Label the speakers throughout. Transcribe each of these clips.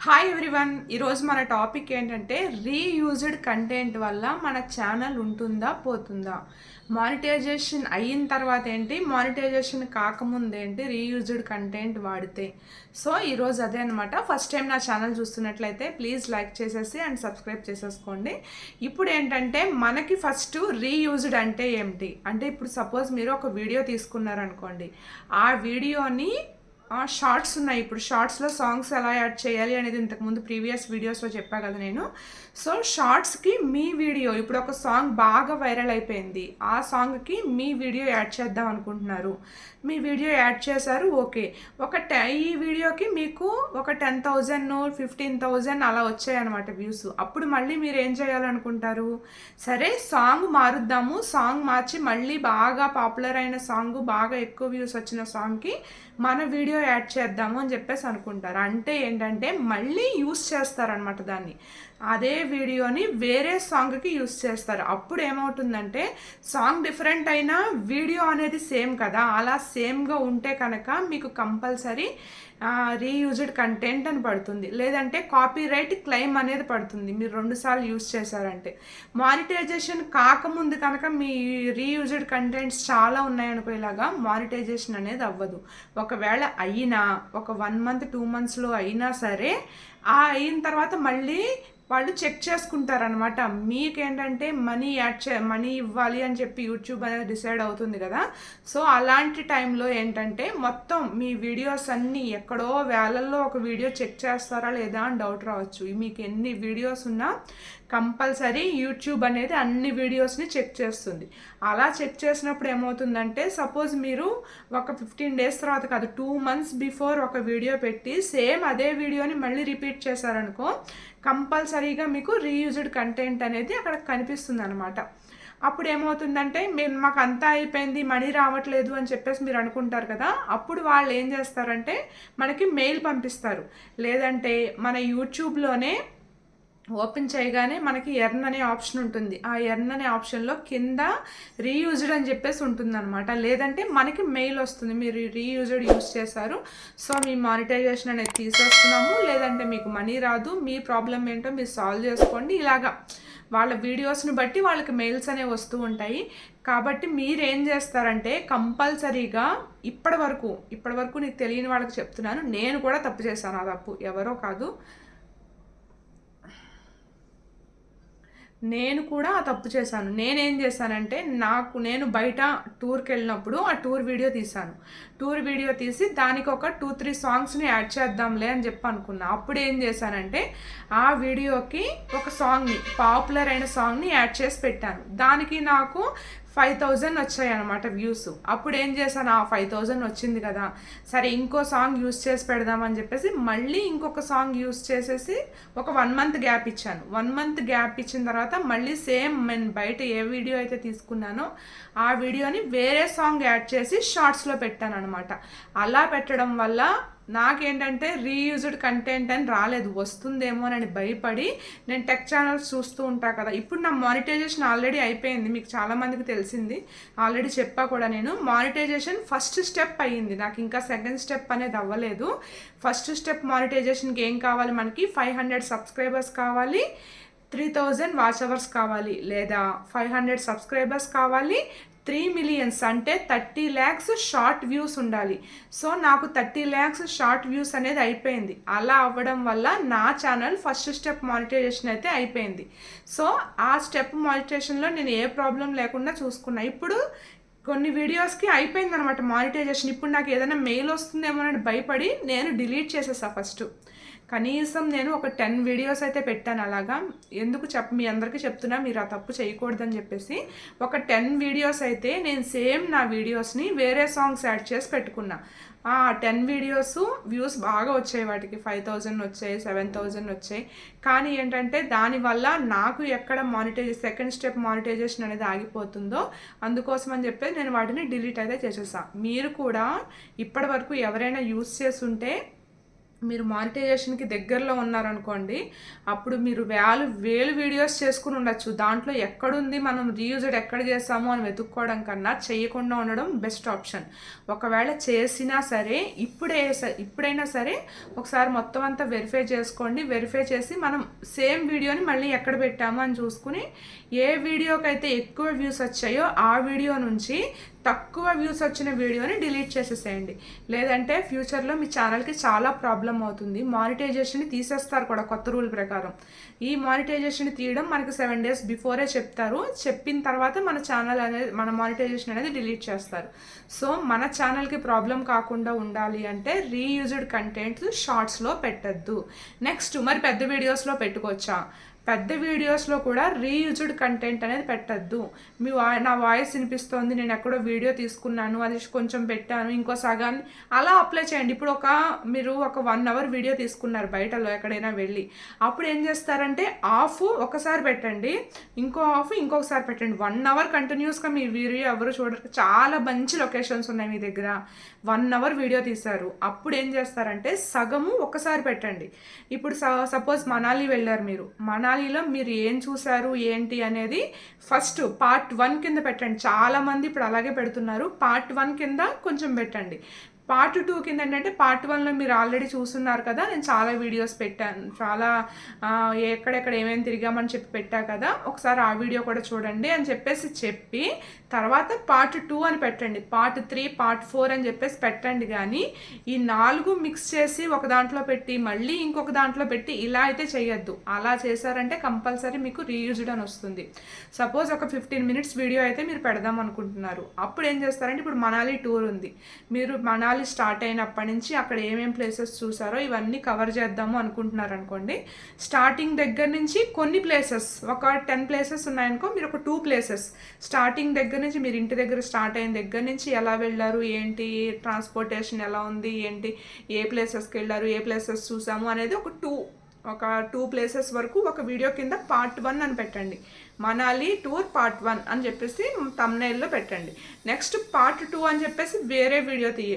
Speaker 1: Hi everyone ఈరోజు మన topic ఏంటంటే రీయూజ్డ్ కంటెంట్ వల్ల మన ఛానల్ ఉంటుందా పోతుందా? మానిటైజేషన్ అయిన తర్వాత ఏంటి? మానిటైజేషన్ కాకముందు ఏంటి? రీయూజ్డ్ కంటెంట్ వాడితే. సో ఈరోజు అదే అనమాట ఫస్ట్ టైం నా ఛానల్ చూస్తున్నట్లయితే ప్లీజ్ లైక్ చేసేసి అండ్ సబ్స్క్రైబ్ చేసేసుకోండి. ఇప్పుడు ఏంటంటే మనకి ఫస్ట్ రీయూజ్డ్ అంటే ఏమిటి? అంటే ఇప్పుడు సపోజ్ మీరు ఒక వీడియో తీసుకున్నారనుకోండి. ఆ వీడియోని షార్ట్స్ ఉన్నాయి. ఇప్పుడు షార్ట్స్లో సాంగ్స్ ఎలా యాడ్ చేయాలి అనేది ఇంతకుముందు ప్రీవియస్ వీడియోస్లో చెప్పా కదా నేను. సో షార్ట్స్కి మీ వీడియో ఇప్పుడు ఒక సాంగ్ బాగా వైరల్ అయిపోయింది. ఆ సాంగ్కి మీ వీడియో యాడ్ చేద్దాం అనుకుంటున్నారు. మీ వీడియో యాడ్ చేశారు ఓకే. ఒక టె ఈ వీడియోకి మీకు ఒక టెన్ థౌజండ్ ఫిఫ్టీన్ థౌజండ్ అలా వచ్చాయన్నమాట వ్యూస్. అప్పుడు మళ్ళీ మీరు ఏం చేయాలనుకుంటారు? సరే సాంగ్ మారుద్దాము. సాంగ్ మార్చి మళ్ళీ బాగా పాపులర్ అయిన సాంగ్ బాగా ఎక్కువ వ్యూస్ వచ్చిన సాంగ్కి మన వీడియో యాడ్ చేద్దాము అని చెప్పేసి అనుకుంటారు. అంటే ఏంటంటే మళ్ళీ యూస్ చేస్తారనమాట దాన్ని. అదే వీడియోని వేరే సాంగ్కి యూస్ చేస్తారు. అప్పుడు ఏమవుతుందంటే సాంగ్ డిఫరెంట్ అయినా వీడియో అనేది సేమ్ కదా? అలా సేమ్గా ఉంటే కనుక మీకు కంపల్సరీ రీయూజ్డ్ కంటెంట్ అని పడుతుంది. లేదంటే కాపీ రైట్ క్లెయిమ్ అనేది పడుతుంది. మీరు రెండుసార్లు యూజ్ చేశారంటే. మానిటైజేషన్ కాకముందు కనుక మీ రీయూజ్డ్ కంటెంట్స్ చాలా ఉన్నాయనుకో ఇలాగా మానిటైజేషన్ అనేది అవ్వదు. ఒకవేళ అయినా ఒక వన్ మంత్ టూ మంత్స్లో అయినా సరే ఆ అయిన తర్వాత మళ్ళీ వాళ్ళు చెక్ చేసుకుంటారనమాట మీకేంటంటే మనీ యాడ్ చే మనీ ఇవ్వాలి అని చెప్పి యూట్యూబ్ అనేది డిసైడ్ అవుతుంది కదా. సో అలాంటి టైంలో ఏంటంటే మొత్తం మీ వీడియోస్ అన్నీ ఎక్కడో వేలల్లో ఒక వీడియో చెక్ చేస్తారా లేదా అని డౌట్ రావచ్చు. మీకు ఎన్ని వీడియోస్ ఉన్నా కంపల్సరీ యూట్యూబ్ అనేది అన్ని వీడియోస్ని చెక్ చేస్తుంది. అలా చెక్ చేసినప్పుడు ఏమవుతుందంటే సపోజ్ మీరు ఒక ఫిఫ్టీన్ డేస్ తర్వాత కాదు టూ మంత్స్ బిఫోర్ ఒక వీడియో పెట్టి సేమ్ అదే వీడియోని మళ్ళీ రిపీట్ చేశారనుకో కంపల్సరీగా మీకు రీయూజ్డ్ కంటెంట్ అనేది అక్కడ కనిపిస్తుంది అనమాట అప్పుడు ఏమవుతుందంటే మేము మాకు అంతా అయిపోయింది మనీ రావట్లేదు అని చెప్పేసి మీరు అనుకుంటారు కదా అప్పుడు వాళ్ళు ఏం చేస్తారంటే మనకి మెయిల్ పంపిస్తారు. లేదంటే మన యూట్యూబ్లోనే ఓపెన్ చేయగానే మనకి ఎర్న్ అనే ఆప్షన్ ఉంటుంది. ఆ ఎర్న్ అనే ఆప్షన్లో కింద రీయూజ్డ్ అని చెప్పేసి ఉంటుంది అనమాట లేదంటే మనకి మెయిల్ వస్తుంది. మీరు రీయూజ్డ్ యూజ్ చేశారు. సో మీ మానిటైజేషన్ అనేది తీసేస్తున్నాము. లేదంటే మీకు మనీ రాదు. మీ ప్రాబ్లం ఏంటో మీరు సాల్వ్ చేసుకోండి. ఇలాగా వాళ్ళ వీడియోస్ని బట్టి వాళ్ళకి మెయిల్స్ అనేవి వస్తూ ఉంటాయి. కాబట్టి మీరు ఏం చేస్తారంటే కంపల్సరీగా ఇప్పటి వరకు ఇప్పటి వరకు నీకు తెలియని వాళ్ళకి చెప్తున్నాను. నేను కూడా తప్పు చేశాను. ఆ తప్పు ఎవరో కాదు. నేను కూడా ఆ తప్పు చేశాను. నేనేం చేశానంటే నాకు నేను బయట టూర్కి వెళ్ళినప్పుడు ఆ టూర్ వీడియో తీశాను. టూర్ వీడియో తీసి దానికి ఒక టూ త్రీ సాంగ్స్ని యాడ్ చేద్దాంలే అని చెప్పి అనుకున్నా. అప్పుడు ఏం చేశానంటే ఆ వీడియోకి ఒక సాంగ్ని పాపులర్ అయిన సాంగ్ని యాడ్ చేసి పెట్టాను. దానికి నాకు ఫైవ్ థౌజండ్ వచ్చాయి అనమాట వ్యూస్ అప్పుడు ఏం చేశాను? ఆ ఫైవ్ థౌజండ్ వచ్చింది కదా. సరే ఇంకో సాంగ్ యూస్ చేసి పెడదామని చెప్పేసి మళ్ళీ ఇంకొక సాంగ్ యూస్ చేసేసి ఒక వన్ మంత్ గ్యాప్ ఇచ్చాను. వన్ మంత్ గ్యాప్ ఇచ్చిన తర్వాత మళ్ళీ సేమ్ నేను బయట ఏ వీడియో అయితే తీసుకున్నానో ఆ వీడియోని వేరే సాంగ్ యాడ్ చేసి షార్ట్స్లో పెట్టాను అనమాట అలా పెట్టడం వల్ల నాకేంటంటే రీయూజ్డ్ కంటెంట్ అని రాలేదు వస్తుందేమో అని భయపడి నేను టెక్ ఛానల్స్ చూస్తూ ఉంటా కదా. ఇప్పుడు నా మానిటైజేషన్ ఆల్రెడీ అయిపోయింది మీకు చాలామందికి తెలిసింది. ఆల్రెడీ చెప్పా కూడా నేను. మానిటైజేషన్ ఫస్ట్ స్టెప్ అయ్యింది. నాకు ఇంకా సెకండ్ స్టెప్ అనేది అవ్వలేదు. ఫస్ట్ స్టెప్ మానిటైజేషన్కి ఏం కావాలి మనకి? ఫైవ్ హండ్రెడ్ సబ్స్క్రైబర్స్ కావాలి త్రీ థౌజండ్ వాచ్ అవర్స్ కావాలి లేదా ఫైవ్ హండ్రెడ్ సబ్స్క్రైబర్స్ కావాలి త్రీ మిలియన్స్ అంటే థర్టీ ల్యాక్స్ షార్ట్ వ్యూస్ ఉండాలి. సో నాకు థర్టీ ల్యాక్స్ షార్ట్ వ్యూస్ అనేది అయిపోయింది. అలా అవ్వడం వల్ల నా ఛానల్ ఫస్ట్ స్టెప్ మానిటైజేషన్ అయితే అయిపోయింది. సో ఆ స్టెప్ మానిటైజేషన్లో నేను ఏ ప్రాబ్లం లేకుండా చూసుకున్నా. ఇప్పుడు కొన్ని వీడియోస్కి అయిపోయింది అనమాట మానిటైజేషన్. ఇప్పుడు నాకు ఏదైనా మెయిల్ వస్తుందేమో అని భయపడి నేను డిలీట్ చేసేసా ఫస్ట్. కనీసం నేను ఒక టెన్ వీడియోస్ అయితే పెట్టాను అలాగా. ఎందుకు చెప్ మీ అందరికీ చెప్తున్నా మీరు ఆ తప్పు చేయకూడదని చెప్పేసి ఒక టెన్ వీడియోస్ అయితే నేను సేమ్ నా వీడియోస్ని వేరే సాంగ్స్ యాడ్ చేసి పెట్టుకున్నా. ఆ టెన్ వీడియోస్ వ్యూస్ బాగా వచ్చాయి వాటికి. ఫైవ్ థౌజండ్ వచ్చాయి సెవెన్ థౌజండ్ వచ్చాయి. కానీ ఏంటంటే దానివల్ల నాకు ఎక్కడ మానిటైజ్ సెకండ్ స్టెప్ మానిటైజేషన్ అనేది ఆగిపోతుందో అందుకోసం అని చెప్పేసి నేను వాటిని డిలీట్ అయితే చేసేసా. మీరు కూడా ఇప్పటి వరకు ఎవరైనా యూస్ చేస్తుంటే మీరు మానిటైజేషన్కి దగ్గరలో ఉన్నారనుకోండి అప్పుడు మీరు వేలు వేలు వీడియోస్ చేసుకుని ఉండొచ్చు. దాంట్లో ఎక్కడుంది మనం రీయూజ్డ్ ఎక్కడ చేస్తాము అని వెతుక్కోవడం కన్నా చేయకుండా ఉండడం బెస్ట్ ఆప్షన్. ఒకవేళ చేసినా సరే ఇప్పుడే ఇప్పుడైనా సరే ఒకసారి మొత్తం అంతా వెరిఫై చేసుకోండి. వెరిఫై చేసి మనం సేమ్ వీడియోని మళ్ళీ ఎక్కడ పెట్టాము అని చూసుకుని ఏ వీడియోకైతే ఎక్కువ వ్యూస్ వచ్చాయో ఆ వీడియో నుంచి తక్కువ వ్యూస్ వచ్చిన వీడియోని డిలీట్ చేసేసేయండి. లేదంటే ఫ్యూచర్లో మీ ఛానల్కి చాలా ప్రాబ్లం అవుతుంది. మానిటైజేషన్ తీసేస్తారు కూడా కొత్త రూల్ ప్రకారం. ఈ మానిటైజేషన్ తీయడం మనకి సెవెన్ డేస్ బిఫోరే చెప్తారు. చెప్పిన తర్వాత మన ఛానల్ అనేది మన మానిటైజేషన్ అనేది డిలీట్ చేస్తారు. సో మన ఛానల్కి ప్రాబ్లం కాకుండా ఉండాలి అంటే రీయూజ్డ్ కంటెంట్ షార్ట్స్లో పెట్టద్దు. నెక్స్ట్ మరి పెద్ద వీడియోస్లో పెట్టుకోవచ్చా? పెద్ద వీడియోస్లో కూడా రీయూజ్డ్ కంటెంట్ అనేది పెట్టద్దు. మీ వా నా వాయిస్ వినిపిస్తోంది నేను ఎక్కడో వీడియో తీసుకున్నాను అది కొంచెం పెట్టాను ఇంకో సగాన్ని అలా అప్లై చేయండి. ఇప్పుడు ఒక మీరు ఒక వన్ అవర్ వీడియో తీసుకున్నారు బయటలో ఎక్కడైనా వెళ్ళి. అప్పుడు ఏం చేస్తారంటే ఆఫ్ ఒకసారి పెట్టండి ఇంకో ఆఫ్ ఇంకొకసారి పెట్టండి. వన్ అవర్ కంటిన్యూస్గా మీ వీడియో ఎవరు చూడరు చాలా మంచి లొకేషన్స్ ఉన్నాయి మీ దగ్గర. వన్ అవర్ వీడియో తీశారు. అప్పుడు ఏం చేస్తారంటే సగము ఒకసారి పెట్టండి. ఇప్పుడు సపోజ్ మనాలి వెళ్ళారు మీరు. మనాలి మనాలిలో మీరు ఏం చూశారు ఏంటి అనేది ఫస్ట్ పార్ట్ వన్ కింద పెట్టండి. చాలామంది ఇప్పుడు అలాగే పెడుతున్నారు. పార్ట్ వన్ కింద కొంచెం పెట్టండి. పార్ట్ టూ కింద ఏంటంటే పార్ట్ వన్లో మీరు ఆల్రెడీ చూస్తున్నారు కదా నేను చాలా వీడియోస్ పెట్టాను. చాలా ఎక్కడెక్కడ ఏమేమి తిరిగామని చెప్పి పెట్టా కదా ఒకసారి ఆ వీడియో కూడా చూడండి అని చెప్పేసి చెప్పి తర్వాత పార్ట్ టూ అని పెట్టండి. పార్ట్ త్రీ పార్ట్ ఫోర్ అని చెప్పేసి పెట్టండి కానీ ఈ నాలుగు మిక్స్ చేసి ఒక దాంట్లో పెట్టి మళ్ళీ ఇంకొక దాంట్లో పెట్టి ఇలా అయితే చేయొద్దు. అలా చేశారంటే కంపల్సరీ మీకు రీయూజ్డ్ అని వస్తుంది. సపోజ్ ఒక ఫిఫ్టీన్ మినిట్స్ వీడియో అయితే మీరు పెడదాం అనుకుంటున్నారు. అప్పుడు ఏం చేస్తారంటే ఇప్పుడు మనాలి టూర్ ఉంది. మీరు మనాలి స్టార్ట్ అయినప్పటి నుంచి అక్కడ ఏమేం ప్లేసెస్ చూసారో ఇవన్నీ కవర్ చేద్దాము అనుకుంటున్నారు అనుకోండి స్టార్టింగ్ దగ్గర నుంచి కొన్ని ప్లేసెస్ ఒక టెన్ ప్లేసెస్ ఉన్నాయనుకో మీరు ఒక టూ ప్లేసెస్ స్టార్టింగ్ దగ్గర నుంచి మీరు ఇంటి దగ్గర స్టార్ట్ అయిన దగ్గర నుంచి ఎలా వెళ్ళారు ఏంటి ట్రాన్స్పోర్టేషన్ ఎలా ఉంది ఏంటి ఏ ప్లేసెస్కి వెళ్ళారు ఏ ప్లేసెస్ చూసాము అనేది ఒక టూ ఒక టూ ప్లేసెస్ వరకు ఒక వీడియో కింద పార్ట్ వన్ అని పెట్టండి. మనాలి టూర్ పార్ట్ వన్ అని చెప్పేసి తమ్నైల్లో పెట్టండి. నెక్స్ట్ పార్ట్ టూ అని చెప్పేసి వేరే వీడియో తీయ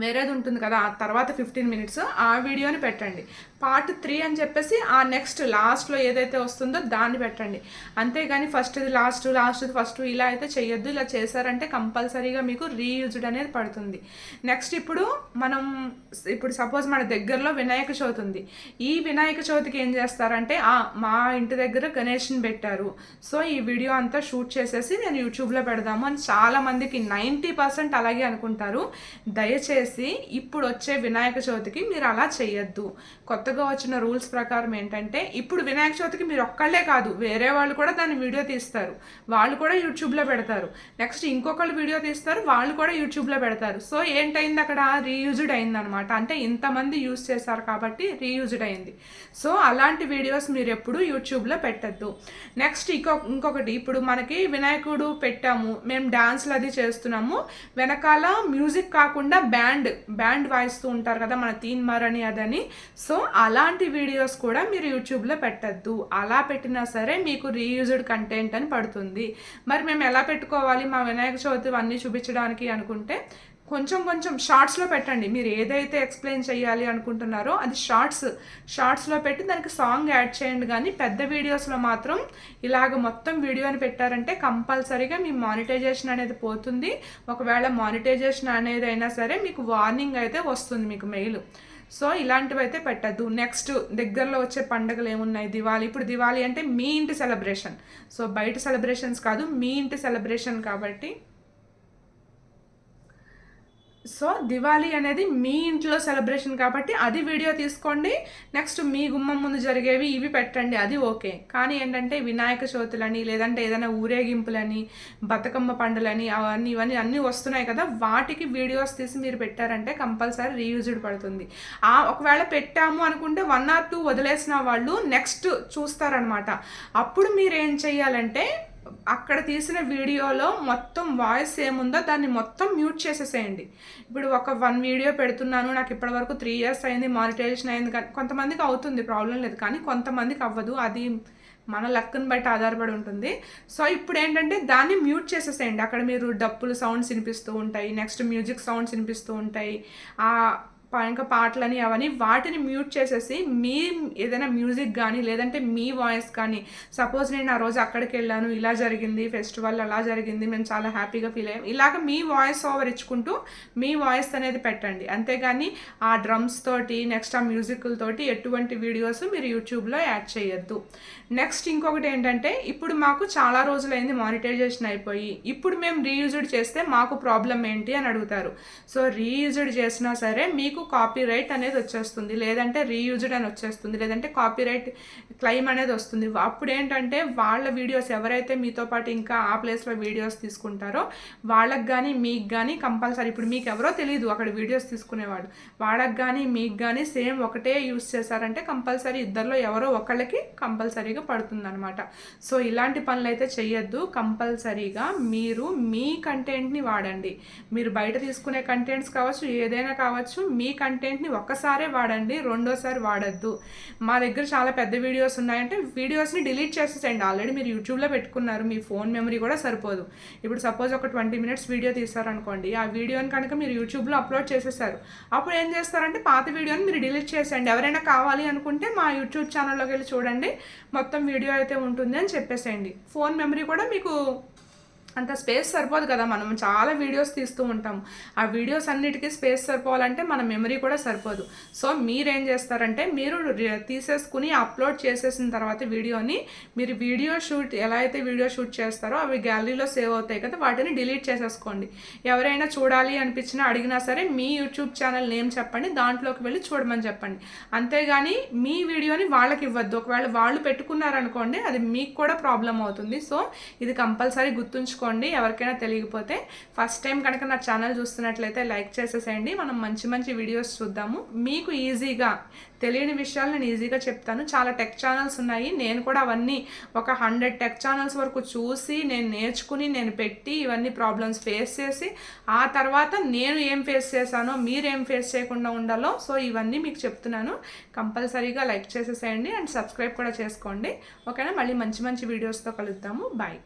Speaker 1: వేరేది ఉంటుంది కదా ఆ తర్వాత ఫిఫ్టీన్ మినిట్స్ ఆ వీడియోని పెట్టండి. పార్ట్ త్రీ అని చెప్పేసి ఆ నెక్స్ట్ లాస్ట్లో ఏదైతే వస్తుందో దాన్ని పెట్టండి. అంతేగాని ఫస్ట్ది లాస్ట్ లాస్ట్ది ఫస్ట్ ఇలా అయితే చేయొద్దు ఇలా చేశారంటే కంపల్సరీగా మీకు రీయూజ్డ్ అనేది పడుతుంది. నెక్స్ట్ ఇప్పుడు మనం ఇప్పుడు సపోజ్ మన దగ్గరలో వినాయక చవితి ఉంది. ఈ వినాయక చవితికి ఏం చేస్తారంటే మా ఇంటి దగ్గర గణేష్ని పెట్టారు. సో ఈ వీడియో అంతా షూట్ చేసేసి నేను యూట్యూబ్లో పెడదాము అని చాలామందికి నైంటీ పర్సెంట్ అలాగే అనుకుంటారు. దయచేసి ఇప్పుడు వచ్చే వినాయక చవితికి మీరు అలా చేయొద్దు. కొత్తగా వచ్చిన రూల్స్ ప్రకారం ఏంటంటే ఇప్పుడు వినాయక చవితికి మీరు ఒక్కళ్ళే కాదు వేరే వాళ్ళు కూడా దాన్ని వీడియో తీస్తారు. వాళ్ళు కూడా యూట్యూబ్లో పెడతారు. నెక్స్ట్ ఇంకొకళ్ళు వీడియో తీస్తారు వాళ్ళు కూడా యూట్యూబ్లో పెడతారు. సో ఏంటైంది అక్కడ? రీయూజ్డ్ అయింది అనమాట అంటే ఇంతమంది యూజ్ చేశారు కాబట్టి రీయూజ్డ్ అయింది. సో అలాంటి వీడియోస్ మీరు ఎప్పుడు యూట్యూబ్లో పెట్టద్దు. నెక్స్ట్ ఇంకో ఇంకొకటి ఇప్పుడు మనకి వినాయకుడు పెట్టాము. మేము డాన్స్లు అది చేస్తున్నాము. వెనకాల మ్యూజిక్ కాకుండా బ్యాండ్ బ్యాండ్ వాయిస్తూ ఉంటారు కదా మన తీన్ మరని అదని. సో అలాంటి వీడియోస్ కూడా మీరు యూట్యూబ్లో పెట్టద్దు. అలా పెట్టినా సరే మీకు రీయూజ్డ్ కంటెంట్ అని పడుతుంది. మరి మేము ఎలా పెట్టుకోవాలి? మా వినాయక చవితి అన్నీ చూపించడానికి అనుకుంటే కొంచెం కొంచెం షార్ట్స్లో పెట్టండి. మీరు ఏదైతే ఎక్స్ప్లెయిన్ చేయాలి అనుకుంటున్నారో అది షార్ట్స్ షార్ట్స్లో పెట్టి దానికి సాంగ్ యాడ్ చేయండి. కానీ పెద్ద వీడియోస్లో మాత్రం ఇలాగ మొత్తం వీడియోని పెట్టారంటే కంపల్సరీగా మీ మానిటైజేషన్ అనేది పోతుంది. ఒకవేళ మానిటైజేషన్ అనేది అయినా సరే మీకు వార్నింగ్ అయితే వస్తుంది మీకు మెయిల్ సో ఇలాంటివి అయితే పెట్టద్దు. నెక్స్ట్ దగ్గరలో వచ్చే పండుగలు ఏమున్నాయి? దివాళీ. ఇప్పుడు దివాళీ అంటే మీ ఇంటి సెలబ్రేషన్ సో బయట సెలబ్రేషన్స్ కాదు మీ ఇంటి సెలబ్రేషన్ కాబట్టి సో దివాళీ అనేది మీ ఇంట్లో సెలబ్రేషన్ కాబట్టి అది వీడియో తీసుకోండి. నెక్స్ట్ మీ గుమ్మం ముందు జరిగేవి ఇవి పెట్టండి అది ఓకే. కానీ ఏంటంటే వినాయక చవితులని లేదంటే ఏదైనా ఊరేగింపులని బతుకమ్మ పండులని అవన్నీ ఇవన్నీ అన్నీ వస్తున్నాయి కదా వాటికి వీడియోస్ తీసి మీరు పెట్టారంటే కంపల్సరీ రీయూజ్డ్ పడుతుంది. ఆ ఒకవేళ పెట్టాము అనుకుంటే వన్ ఆర్ టూ వదిలేసిన వాళ్ళు నెక్స్ట్ చూస్తారనమాట. అప్పుడు మీరు ఏం చెయ్యాలంటే అక్కడ తీసిన వీడియోలో మొత్తం వాయిస్ ఏముందో దాన్ని మొత్తం మ్యూట్ చేసేసేయండి. ఇప్పుడు ఒక వన్ వీడియో పెడుతున్నాను నాకు ఇప్పటి వరకు త్రీ ఇయర్స్ అయింది మానిటైజేషన్ అయింది కానీ కొంతమందికి అవుతుంది ప్రాబ్లం లేదు కానీ కొంతమందికి అవ్వదు. అది మన లక్ను బట్టి ఆధారపడి ఉంటుంది. సో ఇప్పుడు ఏంటంటే దాన్ని మ్యూట్ చేసేసేయండి. అక్కడ మీరు డప్పులు సౌండ్స్ వినిపిస్తూ ఉంటాయి నెక్స్ట్ మ్యూజిక్ సౌండ్స్ వినిపిస్తూ ఉంటాయి. ఇంకా పాటలని అవన్నీ వాటిని మ్యూట్ చేసేసి మీ ఏదైనా మ్యూజిక్ కానీ లేదంటే మీ వాయిస్ కానీ సపోజ్ నేను ఆ రోజు అక్కడికి వెళ్ళాను ఇలా జరిగింది ఫెస్టివల్ అలా జరిగింది మేము చాలా హ్యాపీగా ఫీల్ అయ్యాం. ఇలాగ మీ వాయిస్ ఓవర్ ఇచ్చుకుంటూ మీ వాయిస్ అనేది పెట్టండి. అంతేగాని ఆ డ్రమ్స్ తోటి నెక్స్ట్ ఆ మ్యూజిక్ల తోటి ఎటువంటి వీడియోస్ మీరు యూట్యూబ్లో యాడ్ చేయొద్దు. నెక్స్ట్ ఇంకొకటి ఏంటంటే ఇప్పుడు మాకు చాలా రోజులైంది మానిటైజేషన్ అయిపోయి. ఇప్పుడు మేము రీయూజ్డ్ చేస్తే మాకు ప్రాబ్లం ఏంటి అని అడుగుతారు. సో రీయూజ్డ్ చేసినా సరే మీకు కాపీ రైట్ అనేది వచ్చేస్తుంది లేదంటే రీయూజ్డ్ అని వచ్చేస్తుంది లేదంటే కాపీ రైట్ క్లెయిమ్ అనేది వస్తుంది. అప్పుడు ఏంటంటే వాళ్ళ వీడియోస్ ఎవరైతే మీతో పాటు ఇంకా ఆ ప్లేస్లో వీడియోస్ తీసుకుంటారో వాళ్ళకి కానీ మీకు కానీ కంపల్సరీ ఇప్పుడు మీకు ఎవరో తెలియదు అక్కడ వీడియోస్ తీసుకునేవాడు. వాళ్ళకి కానీ మీకు కానీ సేమ్ ఒకటే యూస్ చేశారంటే కంపల్సరీ ఇద్దరిలో ఎవరో ఒకళ్ళకి కంపల్సరీగా పడుతుందనమాట సో ఇలాంటి పనులు అయితే చెయ్యొద్దు. కంపల్సరీగా మీరు మీ కంటెంట్ని వాడండి. మీరు బయట తీసుకునే కంటెంట్స్ కావచ్చు ఏదైనా కావచ్చు మీ కంటెంట్ని ఒక్కసారే వాడండి రెండోసారి వాడద్దు. మా దగ్గర చాలా పెద్ద వీడియోస్ ఉన్నాయంటే వీడియోస్ని డిలీట్ చేసేసేయండి. ఆల్రెడీ మీరు యూట్యూబ్లో పెట్టుకున్నారు మీ ఫోన్ మెమరీ కూడా సరిపోదు. ఇప్పుడు సపోజ్ ఒక ట్వంటీ మినిట్స్ వీడియో తీసారనుకోండి ఆ వీడియోని కనుక మీరు యూట్యూబ్లో అప్లోడ్ చేసేసారు అప్పుడు ఏం చేస్తారంటే పాత వీడియోని మీరు డిలీట్ చేసేయండి. ఎవరైనా కావాలి అనుకుంటే మా యూట్యూబ్ ఛానల్లోకి వెళ్ళి చూడండి మొత్తం వీడియో అయితే ఉంటుంది అని చెప్పేసేయండి. ఫోన్ మెమరీ కూడా మీకు అంత స్పేస్ సరిపోదు కదా మనం. చాలా వీడియోస్ తీస్తూ ఉంటాం. ఆ వీడియోస్ అన్నిటికీ స్పేస్ సరిపోవాలంటే మన మెమరీ కూడా సరిపోదు. సో మీరేం చేస్తారంటే మీరు తీసేసుకుని అప్లోడ్ చేసేసిన తర్వాత వీడియోని మీరు వీడియో షూట్ ఎలా అయితే వీడియో షూట్ చేస్తారో అవి గ్యాలరీలో సేవ్ అవుతాయి కదా వాటిని డిలీట్ చేసేసుకోండి. ఎవరైనా చూడాలి అనిపించినా అడిగినా సరే మీ యూట్యూబ్ ఛానల్ నేమ్ చెప్పండి దాంట్లోకి వెళ్ళి చూడమని చెప్పండి. అంతేగాని మీ వీడియోని వాళ్ళకి ఇవ్వద్దు. ఒకవేళ వాళ్ళు పెట్టుకున్నారనుకోండి అది మీకు కూడా ప్రాబ్లం అవుతుంది. సో ఇది కంపల్సరీ గుర్తుంచుకో గుర్తుంచుకోండి ఎవరికైనా తెలియకపోతే ఫస్ట్ టైం కనుక నా ఛానల్ చూస్తున్నట్లయితే లైక్ చేసేసేయండి. మనం మంచి మంచి వీడియోస్ చూద్దాము. మీకు ఈజీగా తెలియని విషయాలు నేను ఈజీగా చెప్తాను. చాలా టెక్ ఛానల్స్ ఉన్నాయి. నేను కూడా అవన్నీ ఒక హండ్రెడ్ టెక్ ఛానల్స్ వరకు చూసి నేను నేర్చుకుని నేను పెట్టి ఇవన్నీ ప్రాబ్లమ్స్ ఫేస్ చేసి ఆ తర్వాత నేను ఏం ఫేస్ చేశానో మీరు ఏం ఫేస్ చేయకుండా ఉండాలో సో ఇవన్నీ మీకు చెప్తున్నాను. కంపల్సరీగా లైక్ చేసేసేయండి. అండ్ సబ్స్క్రైబ్ కూడా చేసుకోండి. ఓకేనా? మళ్ళీ మంచి మంచి వీడియోస్తో కలుద్దాము. బాయ్.